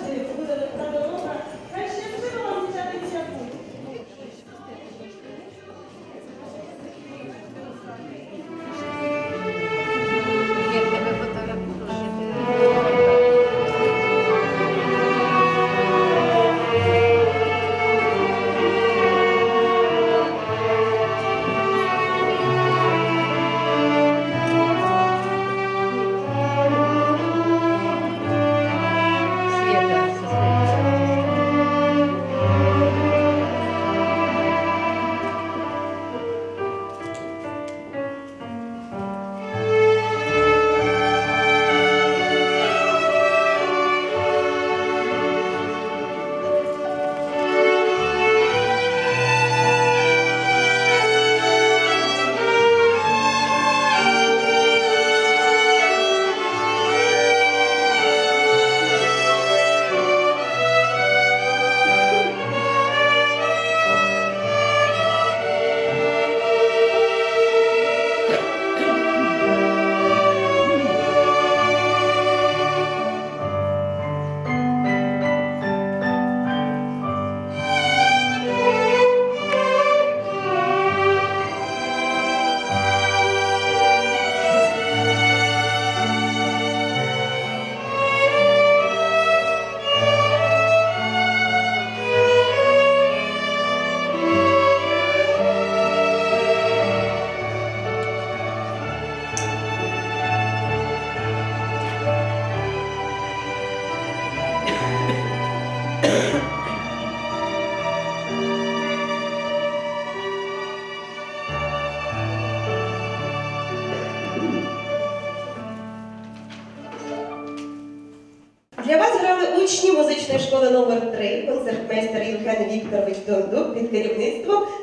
de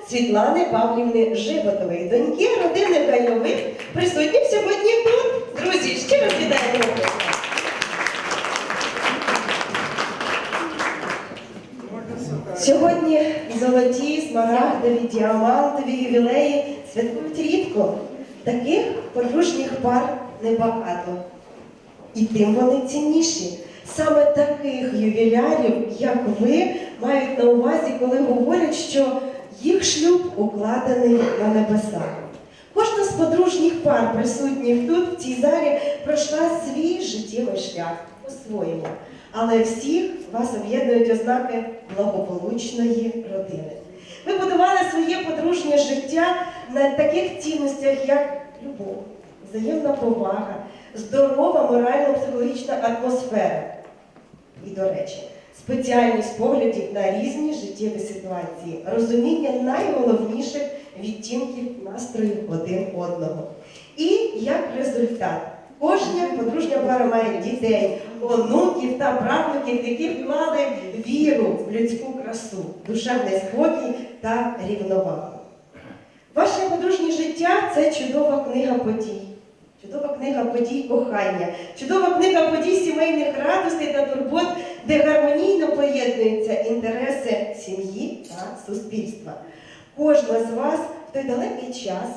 Світлани Павлівни Животової, доньки родини Гайових, присутніх сьогодні тут. Друзі, щиро вітаємо. Сьогодні золоті, смарагдові, діамантові ювілеї святкують рідко. Таких подружніх пар небагато. І тим вони цінніші. Саме таких ювілярів, як ви, мають на увазі, коли говорять, що їх шлюб укладений на небесах. Кожна з подружніх пар, присутніх тут, в цій залі, пройшла свій життєвий шлях по-своєму. Але всіх вас об'єднують ознаки благополучної родини. Ви будували своє подружнє життя на таких цінностях, як любов, взаємна повага, здорова морально-психологічна атмосфера. І, до речі, спеціальність поглядів на різні життєві ситуації, розуміння найголовніших відтінків настрою один одного. І як результат, кожна подружня пара має дітей, онуків та правнуків, які вклали віру в людську красу, душевний спокій та рівновагу. Ваше подружнє життя це чудова книга подій. Чудова книга подій кохання, чудова книга подій сімейних радостей та турбот, де гармонійно поєднуються інтереси сім'ї та суспільства. Кожна з вас в той далекий час,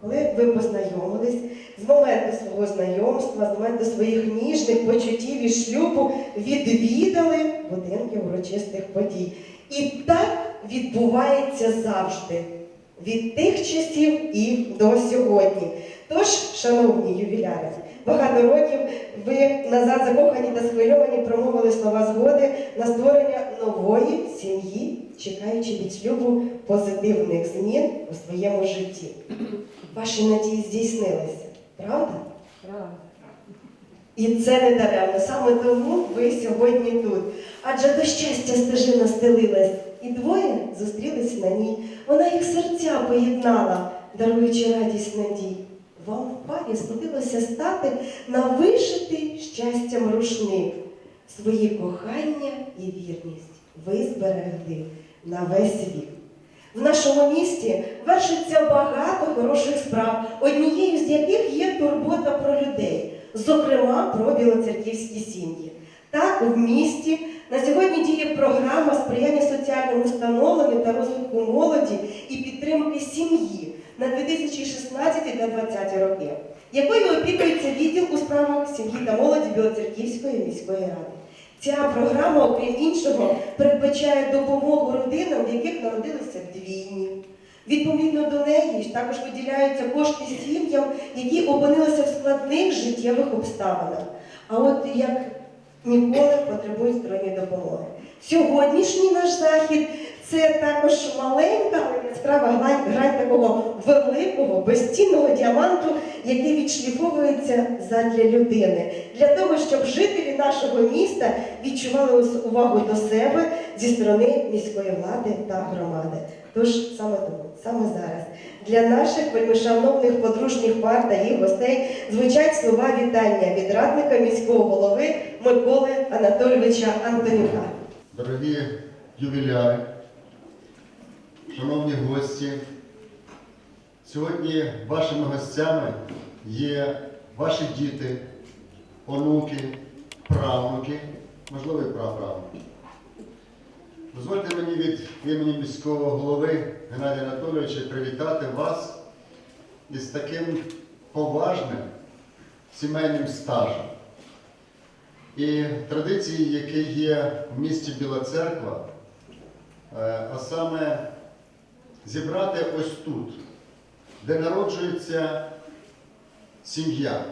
коли ви познайомились, з моменту свого знайомства, з моменту своїх ніжних почуттів і шлюбу, відвідали будинки урочистих подій. І так відбувається завжди від тих часів і до сьогодні. Тож, шановні ювіляри, багато років ви назад закохані та схвильовані промовили слова згоди на створення нової сім'ї, чекаючи від шлюбу позитивних змін у своєму житті. Ваші надії здійснилися, правда? І це не даремно. Саме тому ви сьогодні тут. Адже до щастя стежина стелилась, і двоє зустрілись на ній. Вона їх серця поєднала, даруючи радість надій. Вам в парі судилося стати на вишитий щастям рушник. Свої кохання і вірність ви зберегли на весь вік. В нашому місті вершиться багато хороших справ, однією з яких є турбота про людей, зокрема про білоцерківські сім'ї. Так, в місті на сьогодні діє програма сприяння соціальному встановленню та розвитку молоді і підтримки сім'ї на 2016 та 2020 роки, якою опікується відділ у справах сім'ї та молоді Білоцерківської міської ради. Ця програма, окрім іншого, передбачає допомогу родинам, в яких народилися двійні. Відповідно до неї також виділяються кошти сім'ям, які опинилися в складних життєвих обставинах. А от як ніколи потребують сторонньої допомоги. Сьогоднішній наш захід це також маленька, але яскрава грань такого великого, безцінного діаманту, який відшліфовується задля людини, для того, щоб жителі нашого міста відчували увагу до себе зі сторони міської влади та громади. Тож саме тому, саме зараз, для наших вельмишановних подружніх пар та їх гостей звучать слова вітання від радника міського голови Миколи Анатолійовича Антонюка. Дорогі ювіляри, шановні гості, сьогодні вашими гостями є ваші діти, онуки, правнуки, можливо, і праправнуки. Дозвольте мені від імені міського голови Геннадія Анатолійовича привітати вас із таким поважним сімейним стажем. І традиції, які є в місті Біла Церква, е, а саме зібрати ось тут, де народжується сім'я,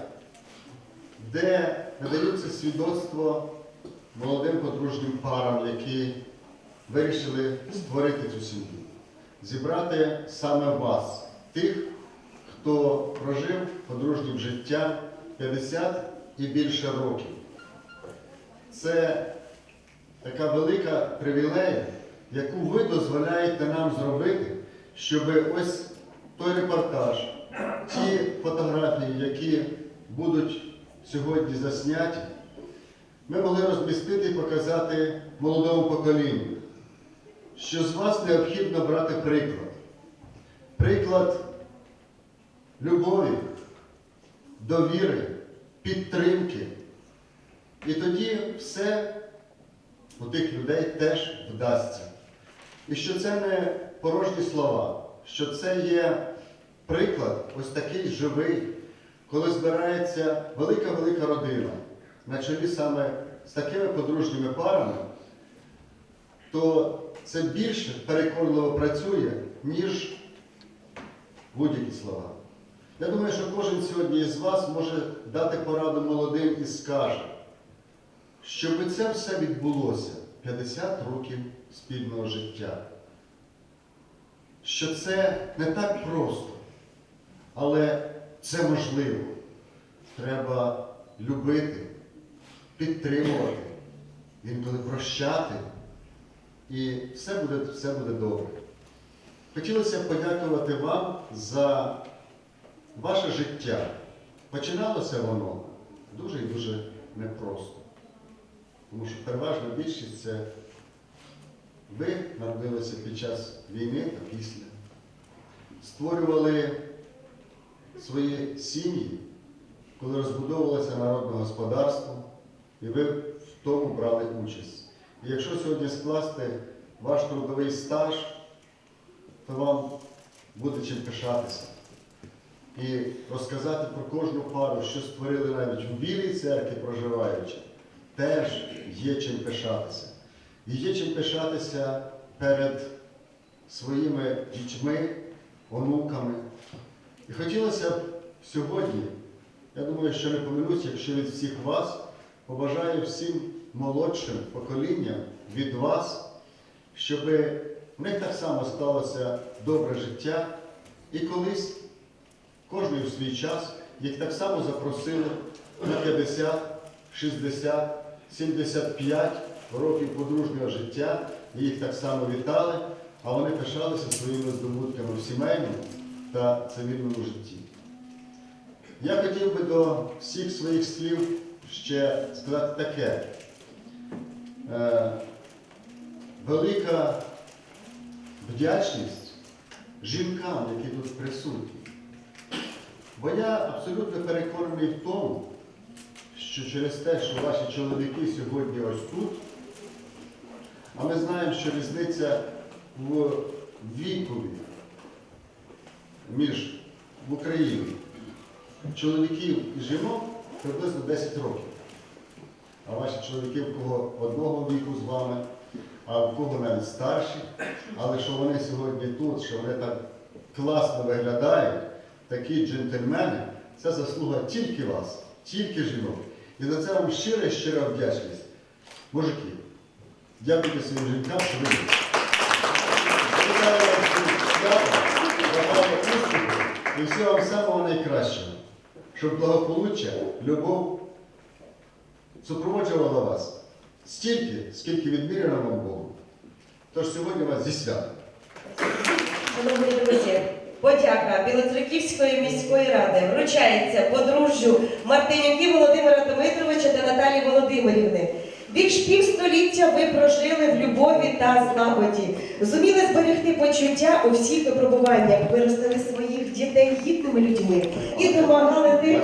де надаються свідоцтво молодим подружнім парам, які вирішили створити цю сім'ю. Зібрати саме вас, тих, хто прожив подружнім життя 50 і більше років. Це така велика привілея, яку ви дозволяєте нам зробити, щоб ось той репортаж, ті фотографії, які будуть сьогодні засняті, ми могли розмістити і показати молодому поколінню, що з вас необхідно брати приклад. Приклад любові, довіри, підтримки. І тоді все у тих людей теж вдасться. І що це не порожні слова, що це є приклад, ось такий живий, коли збирається велика-велика родина на чолі саме з такими подружніми парами, то це більше переконливо працює, ніж будь-які слова. Я думаю, що кожен сьогодні із вас може дати пораду молодим і скаже, щоб це все відбулося 50 років спільного життя. Що це не так просто, але це можливо. Треба любити, підтримувати, інколи прощати, і все буде, все буде добре. Хотілося б подякувати вам за ваше життя. Починалося воно дуже і дуже непросто. Тому що переважна більшість це ви народилися під час війни та після. Створювали свої сім'ї, коли розбудовувалося народне господарство, і ви в тому брали участь. І якщо сьогодні скласти ваш трудовий стаж, то вам буде чим пишатися. І розказати про кожну пару, що створили навіть у Білій церкві проживаючи, теж є чим пишатися. І є чим пишатися перед своїми дітьми, онуками. І хотілося б сьогодні, я думаю, що не помилусь, якщо від всіх вас побажаю всім молодшим поколінням від вас, щоб в них так само сталося добре життя і колись кожний у свій час їх так само запросили на 50, 60, 75 років подружнього життя, їх так само вітали, а вони пишалися своїми здобутками в сімейному та цивільному житті. Я хотів би до всіх своїх слів ще сказати таке. Е, велика вдячність жінкам, які тут присутні. Бо я абсолютно переконаний в тому, що через те, що ваші чоловіки сьогодні ось тут, а ми знаємо, що різниця в вікові між в Україні чоловіків і жінок приблизно 10 років. А ваші чоловіки, в кого одного віку з вами, а в кого навіть старші, але що вони сьогодні тут, що вони так класно виглядають, такі джентльмени, це заслуга тільки вас, тільки жінок. І за це вам щира щира вдячність. Мужики, дякуйте своїм жінкам, що ви і всього вам самого найкращого, щоб благополуччя, любов супроводжувала вас стільки, скільки відміряно вам Богом. Тож сьогодні вас зі святом. Шановні друзі, подяка Білоцерківської міської ради вручається подружжю Мартинюків Володимира Дмитровича та Наталії Володимирівни. Більш півстоліття ви прожили в любові та злагоді, зуміли зберегти почуття у всіх випробуваннях, виростили своїх дітей гідними людьми і допомагали тим,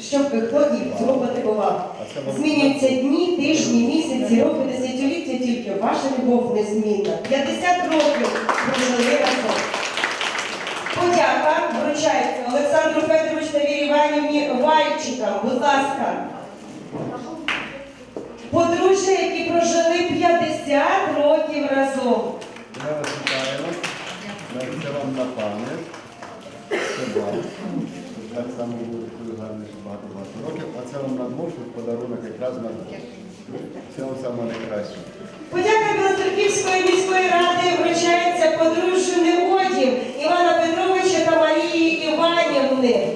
щоб хто їх цього потребував. Змінюються дні, тижні, місяці, роки, десятиліття, тільки ваша любов незмінна. 50 років прожили разом. Подяка вручається Олександру Федоровичу та Вірі Іванівні Вальчикам. Будь ласка. Подружжя, які прожили 50 років разом. Ми вас вітаємо. Це вам на пам'ять. Це вам. Так само буде гарно, багато-багато років. А це вам на двох подарунок якраз на двох. Всього самого найкращого. Подяка Білоцерківської міської ради вручається подружжю Негодів Івана Петровича та Марії Іванівни.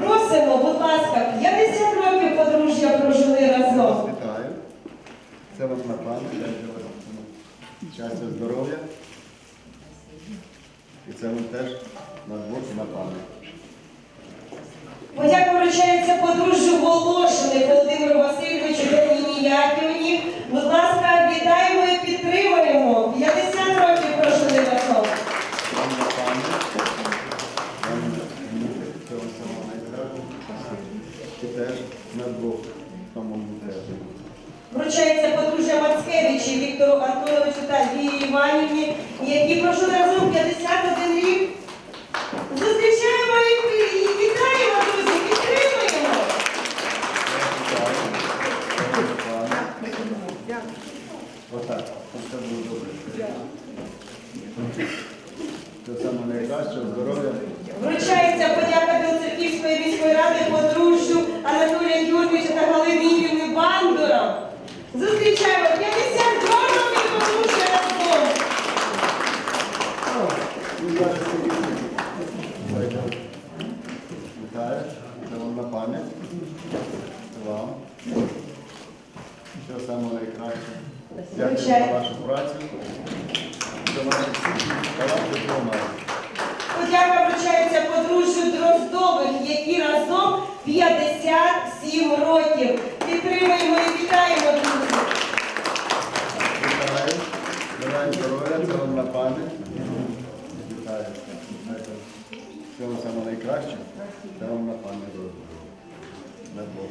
Просимо, будь ласка, 50 років подружжя прожили разом. Вітаю. Це вам на пам'ять. Вам Щастя, здоров'я. І це вам теж на двох і на пам'ять. Подяка вручається подружжю Волошиних Володимиру Васильовичу та Яківні. Будь ласка, вітаємо і підтримуємо. 50 років самого найкращого. І теж на двох. Вручається подружжя Мацкевичі Віктору Антоновичу та Вірі Іванівні, які прожили разом 51 рік. Зустрічаємо і і вітаємо, друзі, підтримуємо. Отак, все було добре. Все саме найкраще, здоров'я. Вручається подяка Білоцерківської міської ради подружжю Анатолія Георгійовича та Галини Ігорівни Бандурам. Зустрічаємо 52 роки подружжя разом. І зараз сидіть. Вітаю, це вам на пам'ять. Це вам. Всього самого найкраще. Дякую за вашу працю. За вашу талант дипломатію. Подяка вручається подружжю Дроздових, які разом 57 років. Підтримуємо і вітаємо, друзі. Вітаю. Бажаю здоров'я, це вам на пам'ять. Вітаю. Всього самого найкращого. Це вам на пам'ять. На Бог.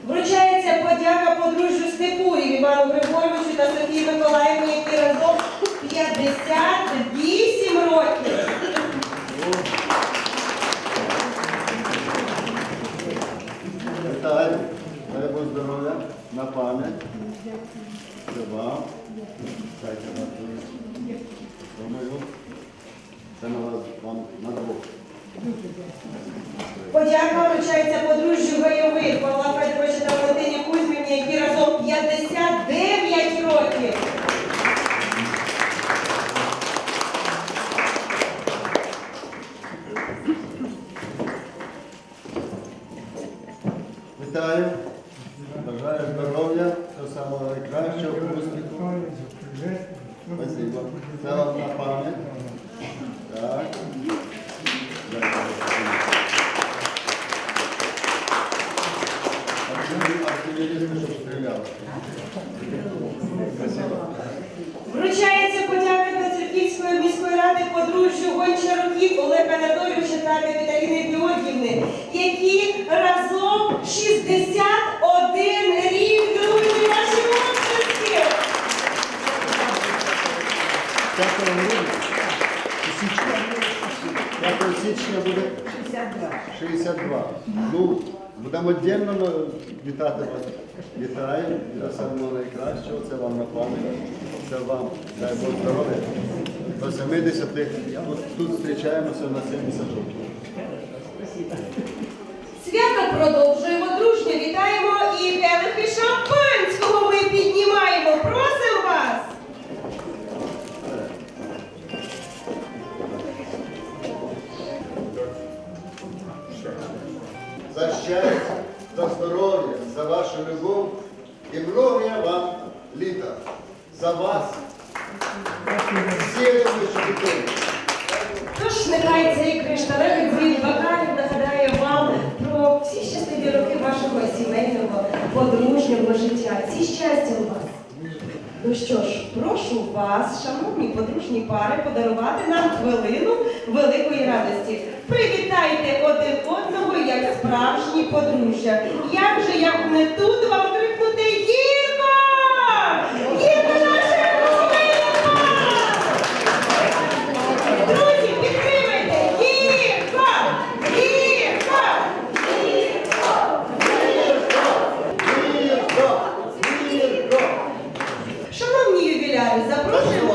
Вручається подяка подружжю Степурів Івану Григоровичу та Софії Миколаївні, які разом 58 років. Вітаю. Дай Бог здоров'я. На пам'ять. Вам. Дайте. Думаю. Це на вас вам на двох. Подяка вручається подружжю Гайових Павла Петровича та Валентині Кузьмівні, які разом 59 років. Вітаю. Бажаю здоров'я. Все самого найкращого. Успіху. Спасибо. Це вам на пам'ять. Так. Дякую. Артилерістка, щоб стріляла. Спасибо. Вручається подяка Білоцерківської міської ради подружжю Гончаруків Олега Анатолійовича та Віталіни Георгівни, які разом 61 рік друзі наші області. 5 грудня і січня. буде 62. 62. Ну, будемо віддільно вітати вас. Вітаю, для самого найкращого, це вам на пам'ять, це вам, дай Бог здоров'я. До 70 тут, тут зустрічаємося на 70 років. Свято продовжуємо подружнього життя. Ці щастя у вас. Ну що ж, прошу вас, шановні подружні пари, подарувати нам хвилину великої радості. Привітайте один одного як справжні подружжя. Як же як не тут вам запрошуємо